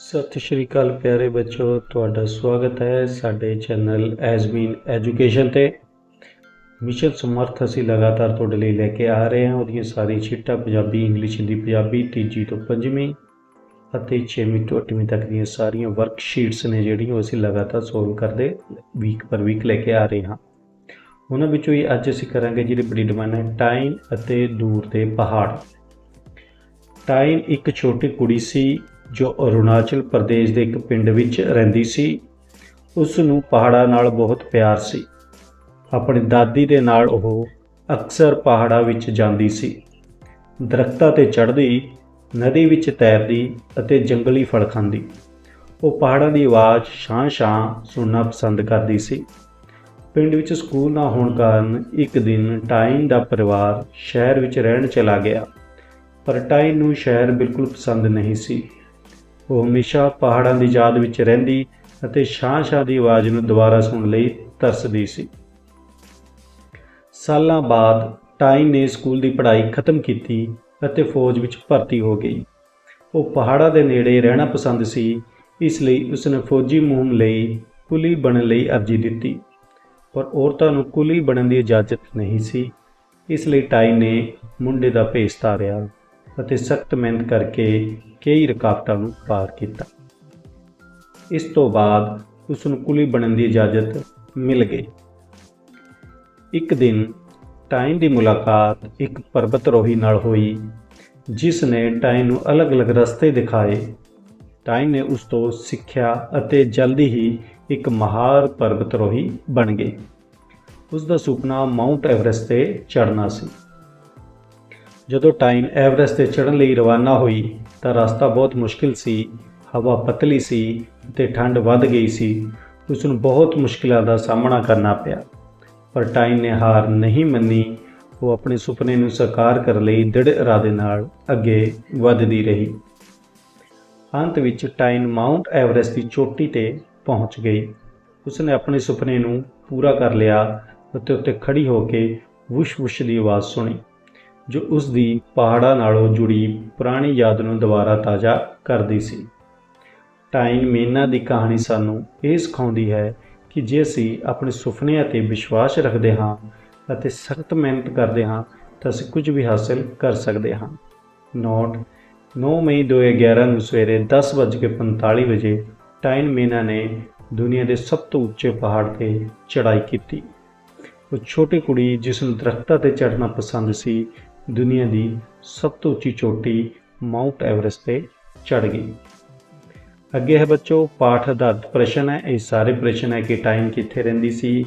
ਸਤਿ ਸ਼੍ਰੀ ਅਕਾਲ ਪਿਆਰੇ ਬੱਚੋ, ਤੁਹਾਡਾ ਸਵਾਗਤ ਹੈ ਸਾਡੇ ਚੈਨਲ ਐਜ਼ਮੀਨ ਐਜੂਕੇਸ਼ਨ ਤੇ। ਮਿਸ਼ਨ ਸਮਰਥ ਅਸੀਂ ਲਗਾਤਾਰ ਤੁਹਾਡੇ ਲਈ ਲੈ ਕੇ ਆ ਰਹੇ ਹਾਂ। ਉਹਦੀਆਂ ਸਾਰੀ ਸ਼ੀਟਾਂ ਪੰਜਾਬੀ, ਇੰਗਲਿਸ਼, ਹਿੰਦੀ, ਪੰਜਾਬੀ, ਤੀਜੀ ਤੋਂ ਪੰਜਵੀਂ ਅਤੇ ਛੇਵੀਂ ਤੋਂ ਅੱਠਵੀਂ ਤੱਕ ਦੀਆਂ ਸਾਰੀਆਂ ਵਰਕਸ਼ੀਟਸ ਨੇ ਜਿਹੜੀਆਂ ਉਹ ਅਸੀਂ ਲਗਾਤਾਰ ਸੋਲਵ ਕਰਦੇ ਵੀਕ ਪਰ ਵੀਕ ਲੈ ਕੇ ਆ ਰਹੇ ਹਾਂ। ਉਹਨਾਂ ਵਿੱਚੋਂ ਹੀ ਅੱਜ ਅਸੀਂ ਕਰਾਂਗੇ ਜਿਹੜੇ ਬੜੀ ਡਿਮਾਂਡ ਹੈ, ਟਾਈਮ ਅਤੇ ਦੂਰ ਦੇ ਪਹਾੜ। ਟਾਈਮ ਇੱਕ ਛੋਟੀ ਕੁੜੀ ਸੀ ਜੋ ਅਰੁਣਾਚਲ ਪ੍ਰਦੇਸ਼ ਦੇ ਇੱਕ ਪਿੰਡ ਵਿੱਚ ਰਹਿੰਦੀ ਸੀ ਉਸ ਨੂੰ ਪਹਾੜਾਂ ਨਾਲ ਬਹੁਤ ਪਿਆਰ ਸੀ। ਆਪਣੀ ਦਾਦੀ ਦੇ ਨਾਲ ਉਹ ਅਕਸਰ ਪਹਾੜਾਂ ਵਿੱਚ ਜਾਂਦੀ ਸੀ। ਦਰਖਤਾਂ ਤੇ ਚੜ੍ਹਦੀ, ਨਦੀ ਵਿੱਚ ਤੈਰਦੀ ਅਤੇ ਜੰਗਲੀ ਫਲ ਖਾਂਦੀ। ਉਹ ਪਹਾੜਾਂ ਦੀ ਆਵਾਜ਼ ਸ਼ਾਂ-ਸ਼ਾਂ ਸੁਣਨਾ ਪਸੰਦ ਕਰਦੀ ਸੀ। ਪਿੰਡ ਵਿੱਚ ਸਕੂਲ ਨਾ ਹੋਣ ਕਾਰਨ ਇੱਕ ਦਿਨ ਟਾਈਨ ਦਾ ਪਰਿਵਾਰ ਸ਼ਹਿਰ ਵਿੱਚ ਰਹਿਣ ਚਲਾ ਗਿਆ। ਪਰ ਟਾਈਨ ਨੂੰ ਸ਼ਹਿਰ ਬਿਲਕੁਲ ਪਸੰਦ ਨਹੀਂ ਸੀ। ਉਹ ਹਮੇਸ਼ਾ ਪਹਾੜਾਂ ਦੀ ਯਾਦ ਵਿੱਚ ਰਹਿੰਦੀ ਅਤੇ ਸ਼ਾਂ-ਸ਼ਾਂ ਦੀ ਆਵਾਜ਼ ਨੂੰ ਦੁਬਾਰਾ ਸੁਣਨ ਲਈ ਤਰਸਦੀ ਸੀ। ਸਾਲਾਂ ਬਾਅਦ ਟਾਈਨ ਨੇ ਸਕੂਲ ਦੀ ਪੜ੍ਹਾਈ ਖਤਮ ਕੀਤੀ ਅਤੇ ਫੌਜ ਵਿੱਚ ਭਰਤੀ ਹੋ ਗਈ। ਉਹ ਪਹਾੜਾਂ ਦੇ ਨੇੜੇ ਰਹਿਣਾ ਪਸੰਦ ਸੀ, ਇਸ ਲਈ ਉਸਨੇ ਫੌਜੀ ਮੁਹਿੰਮ ਲਈ ਕੁਲੀ ਬਣਨ ਲਈ ਅਰਜ਼ੀ ਦਿੱਤੀ। ਪਰ ਔਰਤਾਂ ਨੂੰ ਕੁਲੀ ਬਣਨ ਦੀ ਇਜਾਜ਼ਤ ਨਹੀਂ ਸੀ, ਇਸ ਲਈ ਟਾਈ ਨੇ ਮੁੰਡੇ ਦਾ ਭੇਸ ਧਾਰਿਆ। ਅਤੇ ਸਖਤ ਮਿਹਨਤ ਕਰਕੇ ਕਈ ਰੁਕਾਵਟਾਂ ਨੂੰ ਪਾਰ ਕੀਤਾ। ਇਸ ਤੋਂ ਬਾਅਦ ਉਸ ਨੂੰ ਕੁਲੀ ਬਣਨ ਦੀ ਇਜਾਜ਼ਤ ਮਿਲ ਗਈ। ਇੱਕ ਦਿਨ ਟਾਈਨ ਦੀ ਮੁਲਾਕਾਤ ਇੱਕ ਪਰਬਤਰੋਹੀ ਨਾਲ ਹੋਈ, ਜਿਸ ਨੇ ਟਾਈਨ ਨੂੰ ਅਲੱਗ-ਅਲੱਗ ਰਸਤੇ ਦਿਖਾਏ। ਟਾਈਨ ਨੇ ਉਸ ਤੋਂ ਸਿੱਖਿਆ ਅਤੇ ਜਲਦੀ ਹੀ ਇੱਕ ਮਹਾਰ ਪਰਬਤਰੋਹੀ ਬਣ ਗਏ ਉਸ ਦਾ ਸੁਪਨਾ ਮਾਊਂਟ ਐਵਰੈਸਟ ਤੇ ਚੜ੍ਹਨਾ ਸੀ। ਜਦੋਂ ਟਾਈਨ ਐਵਰੈਸਟ ਤੇ ਚੜ੍ਹਨ ਲਈ ਰਵਾਨਾ ਹੋਈ, ਤਾਂ ਰਸਤਾ ਬਹੁਤ ਮੁਸ਼ਕਿਲ ਸੀ, ਹਵਾ ਪਤਲੀ ਸੀ ਤੇ ਠੰਡ ਵੱਧ ਗਈ ਸੀ। ਉਸ ਨੂੰ ਬਹੁਤ ਮੁਸ਼ਕਿਲਾਂ ਦਾ ਸਾਹਮਣਾ ਕਰਨਾ ਪਿਆ। ਪਰ ਟਾਈਨ ਨੇ ਹਾਰ ਨਹੀਂ ਮੰਨੀ, ਉਹ ਆਪਣੇ ਸੁਪਨੇ ਨੂੰ ਸਾਕਾਰ ਕਰਨ ਲਈ ਦ੍ਰਿੜ ਇਰਾਦੇ ਨਾਲ ਅੱਗੇ ਵੱਧਦੀ ਰਹੀ। ਅੰਤ ਵਿੱਚ ਟਾਈਨ ਮਾਊਂਟ ਐਵਰੈਸਟ ਦੀ ਚੋਟੀ ਤੇ ਪਹੁੰਚ ਗਈ। ਉਸਨੇ ਆਪਣੇ ਸੁਪਨੇ ਨੂੰ ਪੂਰਾ ਕਰ ਲਿਆ ਅਤੇ ਉੱਤੇ ਖੜੀ ਹੋ ਕੇ ਵੁਸ਼-ਵੁਸ਼ ਦੀ ਆਵਾਜ਼ ਸੁਣੀ। ਜੋ ਉਸ ਦੀ ਪਹਾੜਾਂ ਨਾਲੋਂ ਜੁੜੀ ਪੁਰਾਣੀ ਯਾਦ ਨੂੰ ਦੁਬਾਰਾ ਤਾਜ਼ਾ ਕਰਦੀ ਸੀ। ਟਾਈਨ ਮੇਨਾ ਦੀ ਕਹਾਣੀ ਸਾਨੂੰ ਇਹ ਸਿਖਾਉਂਦੀ ਹੈ ਕਿ ਜੇ ਅਸੀਂ ਆਪਣੇ ਸੁਪਨਿਆਂ ਤੇ ਵਿਸ਼ਵਾਸ ਰੱਖਦੇ ਹਾਂ ਅਤੇ ਸਖਤ ਮਿਹਨਤ ਕਰਦੇ ਹਾਂ, ਤਾਂ ਅਸੀਂ ਕੁਝ ਵੀ ਹਾਸਲ ਕਰ ਸਕਦੇ ਹਾਂ। ਨੋਟ 9 ਮਈ 2011 ਨੂੰ ਸਵੇਰੇ 10:45 ਵਜੇ ਟਾਈਨ ਮੇਨਾ ਨੇ ਦੁਨੀਆ ਦੇ ਸਭ ਤੋਂ ਉੱਚੇ ਪਹਾੜ ਤੇ ਚੜ੍ਹਾਈ ਕੀਤੀ। ਉਹ ਛੋਟੀ ਕੁੜੀ ਜਿਸ ਨੂੰ ਦਰਖਤਾਂ ਤੇ ਚੜ੍ਹਨਾ ਪਸੰਦ ਸੀ ਦੁਨੀਆ ਦੀ ਸਭ ਤੋਂ ਉੱਚੀ ਚੋਟੀ ਮਾਊਂਟ ਐਵਰੈਸਟ ਤੇ ਚੜ੍ਹ ਗਈ। ਅੱਗੇ ਹੈ ਬੱਚੋ, ਪਾਠ ਆਧਾਰਿਤ ਪ੍ਰਸ਼ਨ ਹੈ। ਇਹ ਸਾਰੇ ਪ੍ਰਸ਼ਨ ਹੈ ਕਿ ਟਾਈਮ ਕਿੱਥੇ ਰਹਿੰਦੀ ਸੀ,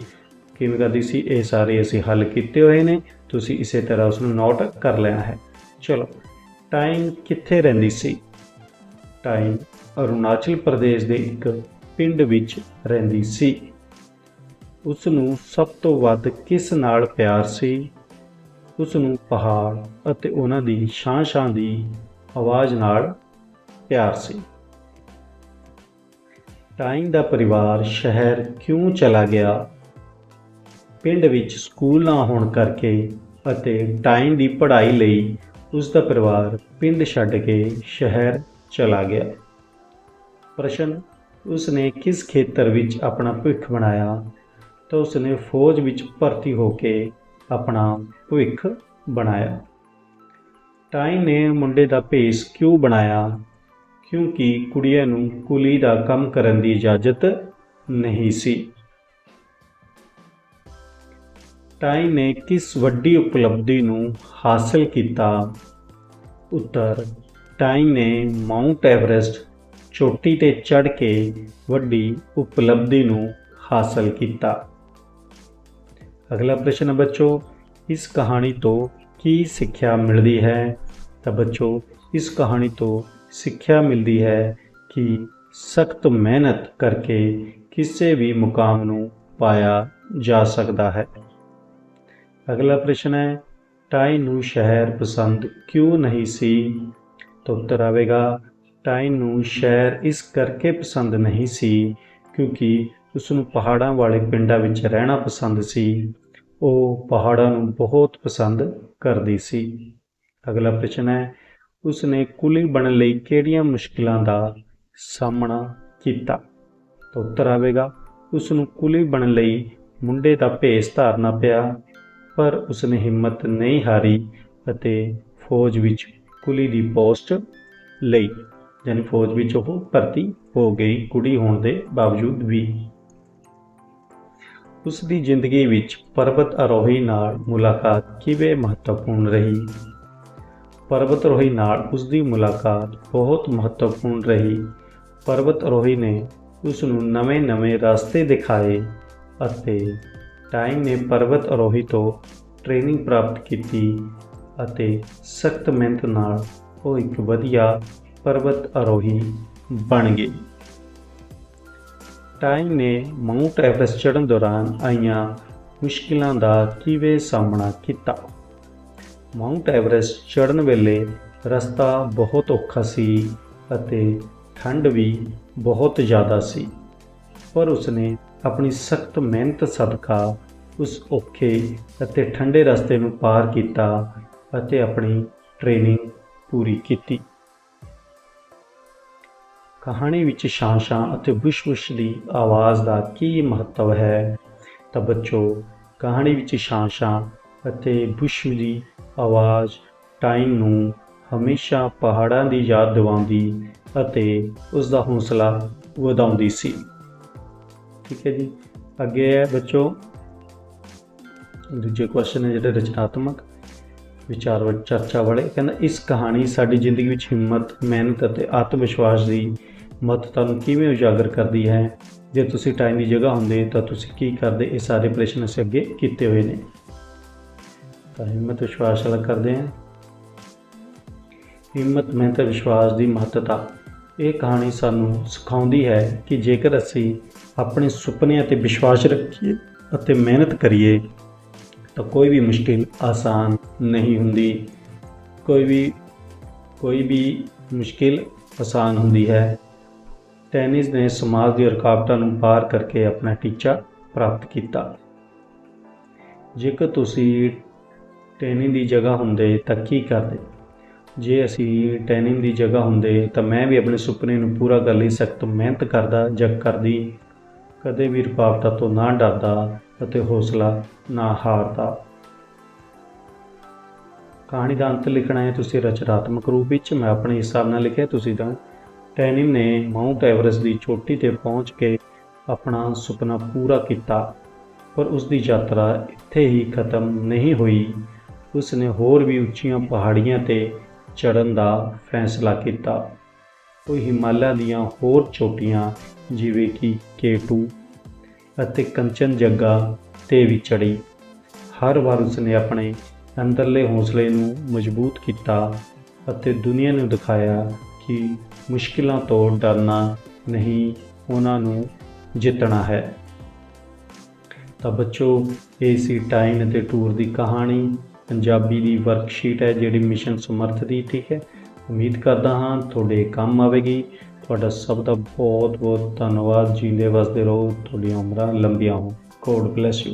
ਕਿਵੇਂ ਕਰਦੀ ਸੀ, ਇਹ ਸਾਰੇ ਅਸੀਂ ਹੱਲ ਕੀਤੇ ਹੋਏ ਨੇ। ਤੁਸੀਂ ਇਸੇ ਤਰ੍ਹਾਂ ਉਸ ਨੂੰ ਨੋਟ ਕਰ ਲੈਣਾ ਹੈ। ਚਲੋ ਟਾਈਮ ਕਿੱਥੇ ਰਹਿੰਦੀ ਸੀ? ਟਾਈਮ ਅਰੁਣਾਚਲ ਪ੍ਰਦੇਸ਼ ਦੇ ਇੱਕ ਪਿੰਡ ਵਿੱਚ ਰਹਿੰਦੀ ਸੀ। ਉਸ ਨੂੰ ਸਭ ਤੋਂ ਵੱਧ ਕਿਸ ਨਾਲ ਪਿਆਰ ਸੀ? ਉਸ ਨੂੰ ਪਹਾੜ ਅਤੇ ਉਹਨਾਂ ਦੀ ਛਾਂ ਛਾਂ ਦੀ ਆਵਾਜ਼ ਨਾਲ ਪਿਆਰ ਸੀ। ਟਾਈਮ ਦਾ ਪਰਿਵਾਰ ਸ਼ਹਿਰ ਕਿਉਂ ਚਲਾ ਗਿਆ? ਪਿੰਡ ਵਿੱਚ ਸਕੂਲ ਨਾ ਹੋਣ ਕਰਕੇ ਅਤੇ ਟਾਈਮ ਦੀ ਪੜ੍ਹਾਈ ਲਈ ਉਸ ਦਾ ਪਰਿਵਾਰ ਪਿੰਡ ਛੱਡ ਕੇ ਸ਼ਹਿਰ ਚਲਾ ਗਿਆ। ਪ੍ਰਸ਼ਨ ਉਸ ਨੇ ਕਿਸ ਖੇਤਰ ਵਿੱਚ ਆਪਣਾ ਭਵਿੱਖ ਬਣਾਇਆ? ਤਾਂ ਉਸ ਨੇ ਫੌਜ ਵਿੱਚ ਭਰਤੀ ਹੋ ਕੇ ਆਪਣਾ ਭਵਿੱਖ ਬਣਾਇਆ। ਟਾਈਮ ਨੇ ਮੁੰਡੇ ਦਾ ਭੇਸ ਕਿਉਂ ਬਣਾਇਆ? ਕਿਉਂਕਿ ਕੁੜੀਆਂ ਨੂੰ ਕੁਲੀ ਦਾ ਕੰਮ ਕਰਨ ਦੀ ਇਜਾਜ਼ਤ ਨਹੀਂ ਸੀ। ਟਾਈਮ ਨੇ ਕਿਸ ਵੱਡੀ ਉਪਲਬਧੀ ਨੂੰ ਹਾਸਲ ਕੀਤਾ? ਉੱਤਰ ਟਾਈਮ ਨੇ ਮਾਊਂਟ ਐਵਰੈਸਟ ਚੋਟੀ ਤੇ ਚੜ੍ਹ ਕੇ ਵੱਡੀ ਉਪਲਬਧੀ ਨੂੰ ਹਾਸਲ ਕੀਤਾ। ਅਗਲਾ ਪ੍ਰਸ਼ਨ ਹੈ ਬੱਚੋ, ਇਸ ਕਹਾਣੀ ਤੋਂ ਕੀ ਸਿੱਖਿਆ ਮਿਲਦੀ ਹੈ? ਤਾਂ ਬੱਚੋ, ਇਸ ਕਹਾਣੀ ਤੋਂ ਸਿੱਖਿਆ ਮਿਲਦੀ ਹੈ ਕਿ ਸਖਤ ਮਿਹਨਤ ਕਰਕੇ ਕਿਸੇ ਵੀ ਮੁਕਾਮ ਨੂੰ ਪਾਇਆ ਜਾ ਸਕਦਾ ਹੈ। ਅਗਲਾ ਪ੍ਰਸ਼ਨ ਹੈ, ਟਾਈ ਨੂੰ ਸ਼ਹਿਰ ਪਸੰਦ ਕਿਉਂ ਨਹੀਂ ਸੀ? ਤਾਂ ਉੱਤਰ ਆਵੇਗਾ, ਟਾਈ ਨੂੰ ਸ਼ਹਿਰ ਇਸ ਕਰਕੇ ਪਸੰਦ ਨਹੀਂ ਸੀ ਕਿਉਂਕਿ ਉਸ ਨੂੰ ਪਹਾੜਾਂ ਵਾਲੇ ਪਿੰਡਾਂ ਵਿੱਚ ਰਹਿਣਾ ਪਸੰਦ ਸੀ। ਉਹ ਪਹਾੜਾਂ ਨੂੰ ਬਹੁਤ ਪਸੰਦ ਕਰਦੀ ਸੀ। ਅਗਲਾ ਪ੍ਰਸ਼ਨ ਹੈ ਉਸ ਨੇ ਕੁਲੀ ਬਣਨ ਲਈ ਕਿਹੜੀਆਂ ਮੁਸ਼ਕਲਾਂ ਦਾ ਸਾਹਮਣਾ ਕੀਤਾ? ਤਾਂ ਉੱਤਰ ਆਵੇਗਾ ਉਸ ਨੂੰ ਕੁਲੀ ਬਣਨ ਲਈ ਮੁੰਡੇ ਦਾ ਭੇਸ ਧਾਰਨਾ ਪਿਆ, ਪਰ ਉਸਨੇ ਹਿੰਮਤ ਨਹੀਂ ਹਾਰੀ ਅਤੇ ਫੌਜ ਵਿੱਚ ਕੁਲੀ ਦੀ ਪੋਸਟ ਲਈ ਯਾਨੀ ਫੌਜ ਵਿੱਚ ਉਹ ਭਰਤੀ ਹੋ ਗਈ ਕੁੜੀ ਹੋਣ ਦੇ ਬਾਵਜੂਦ ਵੀ। ਉਸ ਦੀ ਜ਼ਿੰਦਗੀ ਵਿੱਚ ਪਰਬਤ ਆਰੋਹੀ ਨਾਲ ਮੁਲਾਕਾਤ ਕਿਵੇਂ ਮਹੱਤਵਪੂਰਨ ਰਹੀ? ਪਰਬਤ ਆਰੋਹੀ ਨਾਲ ਉਸ ਦੀ ਮੁਲਾਕਾਤ ਬਹੁਤ ਮਹੱਤਵਪੂਰਨ ਰਹੀ। ਪਰਬਤ ਆਰੋਹੀ ਨੇ ਉਸ ਨੂੰ ਨਵੇਂ-ਨਵੇਂ ਰਸਤੇ ਦਿਖਾਏ ਅਤੇ ਟਾਈਮ ਨੇ ਪਰਬਤ ਆਰੋਹੀ ਤੋਂ ਟ੍ਰੇਨਿੰਗ ਪ੍ਰਾਪਤ ਕੀਤੀ ਅਤੇ ਸਖਤ ਮਿਹਨਤ ਨਾਲ ਉਹ ਇੱਕ ਵਧੀਆ ਪਰਬਤ ਆਰੋਹੀ ਬਣ ਗਏ। ਟਾਈਮ ਨੇ ਮਾਊਂਟ ਐਵਰੈਸਟ ਚੜ੍ਹਨ ਦੌਰਾਨ ਆਈਆਂ ਮੁਸ਼ਕਿਲਾਂ ਦਾ ਕਿਵੇਂ ਸਾਹਮਣਾ ਕੀਤਾ? ਮਾਊਂਟ ਐਵਰੈਸਟ ਚੜ੍ਹਨ ਵੇਲੇ ਰਸਤਾ ਬਹੁਤ ਔਖਾ ਸੀ ਅਤੇ ਠੰਡ ਵੀ ਬਹੁਤ ਜ਼ਿਆਦਾ ਸੀ। ਪਰ ਉਸਨੇ ਆਪਣੀ ਸਖਤ ਮਿਹਨਤ, ਸਦਕਾ ਉਸ ਔਖੇ ਅਤੇ ਠੰਡੇ ਰਸਤੇ ਨੂੰ ਪਾਰ ਕੀਤਾ ਅਤੇ ਆਪਣੀ ਟ੍ਰੇਨਿੰਗ ਪੂਰੀ ਕੀਤੀ। ਕਹਾਣੀ ਵਿੱਚ ਸ਼ਾਂਸ਼ਾਂ ਅਤੇ ਬੁਸ਼-ਬੁਸ਼ ਦੀ ਆਵਾਜ਼ ਦਾ ਕੀ ਮਹੱਤਵ ਹੈ? ਤਾਂ ਬੱਚੋ, ਕਹਾਣੀ ਵਿੱਚ ਸ਼ਾਂਸ਼ਾਂ ਅਤੇ ਬੁਸ਼ ਦੀ ਆਵਾਜ਼ ਟਾਈਮ ਨੂੰ ਹਮੇਸ਼ਾ ਪਹਾੜਾਂ ਦੀ ਯਾਦ ਦਿਵਾਉਂਦੀ ਅਤੇ ਉਸ ਦਾ ਹੌਸਲਾ ਵਧਾਉਂਦੀ ਸੀ। ਠੀਕ ਹੈ ਜੀ। ਅੱਗੇ ਹੈ ਬੱਚੋ। ਦੂਜੇ ਕੁਐਸਚਨ ਹੈ ਜਿਹੜੇ ਰਚਨਾਤਮਕ ਵਿਚਾਰ ਵਿੱਚ ਚਰਚਾ ਵਾਲੇ। ਕਹਿੰਦਾ, ਇਸ ਕਹਾਣੀ ਸਾਡੀ ਜ਼ਿੰਦਗੀ ਵਿੱਚ ਹਿੰਮਤ, ਮਿਹਨਤ ਅਤੇ ਆਤਮ ਵਿਸ਼ਵਾਸ ਦੀ ਮਹੱਤਤਾ ਨੂੰ ਕਿਵੇਂ ਉਜਾਗਰ ਕਰਦੀ ਹੈ? ਜੇ ਤੁਸੀਂ ਟਾਈਮ ਦੀ ਜਗ੍ਹਾ ਹੁੰਦੇ ਤਾਂ ਤੁਸੀਂ ਕੀ ਕਰਦੇ? ਇਹ ਸਾਰੇ ਪ੍ਰਸ਼ਨ ਅਸੀਂ ਅੱਗੇ ਕੀਤੇ ਹੋਏ ਨੇ। ਤਾਂ ਹਿੰਮਤ ਵਿਸ਼ਵਾਸ ਵਾਲਾ ਕਰਦੇ ਹਾਂ। ਹਿੰਮਤ, ਮਿਹਨਤ, ਵਿਸ਼ਵਾਸ ਦੀ ਮਹੱਤਤਾ। ਇਹ ਕਹਾਣੀ ਸਾਨੂੰ ਸਿਖਾਉਂਦੀ ਹੈ ਕਿ ਜੇਕਰ ਅਸੀਂ ਆਪਣੇ ਸੁਪਨਿਆਂ ਤੇ ਵਿਸ਼ਵਾਸ ਰੱਖੀਏ ਅਤੇ ਮਿਹਨਤ ਕਰੀਏ, ਤਾਂ ਕੋਈ ਵੀ ਮੁਸ਼ਕਿਲ ਆਸਾਨ ਨਹੀਂ ਹੁੰਦੀ। ਕੋਈ ਵੀ ਕੋਈ ਵੀ ਮੁਸ਼ਕਿਲ ਆਸਾਨ ਹੁੰਦੀ ਹੈ। ਟੈਨਿਸ ਨੇ ਸਮਾਜ ਦੀਆਂ ਰੁਕਾਵਟਾਂ ਨੂੰ ਪਾਰ ਕਰਕੇ ਆਪਣਾ ਟੀਚਾ ਪ੍ਰਾਪਤ ਕੀਤਾ। ਜੇਕਰ ਤੁਸੀਂ ਟੈਨਿਸ ਦੀ ਜਗ੍ਹਾ ਹੁੰਦੇ ਤਾਂ ਕੀ ਕਰਦੇ? ਜੇ ਅਸੀਂ ਟੈਨਿਸ ਦੀ ਜਗ੍ਹਾ ਹੁੰਦੇ ਤਾਂ ਮੈਂ ਵੀ ਆਪਣੇ ਸੁਪਨੇ ਨੂੰ ਪੂਰਾ ਕਰਨ ਲਈ ਸਖਤ ਮਿਹਨਤ ਕਰਦਾ ਜਗ ਕਰਦੀ। ਕਦੇ ਵੀ ਰੁਕਾਵਟਾਂ ਤੋਂ ਨਾ ਡਰਦਾ ਅਤੇ ਹੌਸਲਾ ਨਾ ਹਾਰਦਾ। ਕਹਾਣੀ ਦਾ ਅੰਤ ਲਿਖਣਾ ਹੈ, ਤੁਸੀਂ ਰਚਨਾਤਮਕ ਰੂਪ ਵਿੱਚ, ਮੈਂ ਆਪਣੇ ਹਿਸਾਬ ਨਾਲ ਲਿਖਿਆ, ਤੁਸੀਂ ਤਾਂ ਟੈਨਿਮ ਨੇ ਮਾਊਂਟ ਐਵਰੈਸਟ ਦੀ ਚੋਟੀ ਤੇ ਪਹੁੰਚ ਕੇ ਆਪਣਾ ਸੁਪਨਾ ਪੂਰਾ ਕੀਤਾ, ਪਰ ਉਸ ਦੀ ਯਾਤਰਾ ਇੱਥੇ ਹੀ ਖਤਮ ਨਹੀਂ ਹੋਈ। ਉਸ ਨੇ ਹੋਰ ਵੀ ਉੱਚੀਆਂ ਪਹਾੜੀਆਂ ਤੇ ਚੜ੍ਹਨ ਦਾ ਫੈਸਲਾ ਕੀਤਾ। ਉਹ ਹਿਮਾਲਿਆ ਦੀਆਂ ਹੋਰ ਚੋਟੀਆਂ, ਜਿਵੇਂ ਕਿ K2 ਅਤੇ ਕੰਚਨਜੰਗਾ ਤੇ ਵੀ ਚੜੀ ਹਰ ਵਾਰ ਉਸਨੇ ਆਪਣੇ ਅੰਦਰਲੇ ਹੌਸਲੇ ਨੂੰ ਮਜ਼ਬੂਤ ਕੀਤਾ ਅਤੇ ਦੁਨੀਆ ਨੂੰ ਦਿਖਾਇਆ ਕਿ ਮੁਸ਼ਕਿਲਾਂ ਤੋਂ ਡਰਨਾ ਨਹੀਂ ਉਹਨਾਂ ਨੂੰ ਜਿੱਤਣਾ ਹੈ। ਤਾਂ ਬੱਚੋ, ਇਹ ਸੀ ਟਾਈਨ ਅਤੇ ਟੂਰ ਦੀ ਕਹਾਣੀ। ਪੰਜਾਬੀ ਦੀ ਵਰਕਸ਼ੀਟ ਹੈ ਜਿਹੜੀ ਮਿਸ਼ਨ ਸਮਰਥ ਦੀ, ਠੀਕ ਹੈ? ਉਮੀਦ ਕਰਦਾ ਹਾਂ ਤੁਹਾਡੇ ਕੰਮ ਆਵੇਗੀ। ਤੁਹਾਡਾ ਸਭ ਦਾ ਬਹੁਤ ਬਹੁਤ ਧੰਨਵਾਦ। ਜੀਂਦੇ ਵਸਦੇ ਰਹੋ। ਤੁਹਾਡੀਆਂ ਉਮਰਾਂ ਲੰਬੀਆਂ ਹੋਣ। God bless you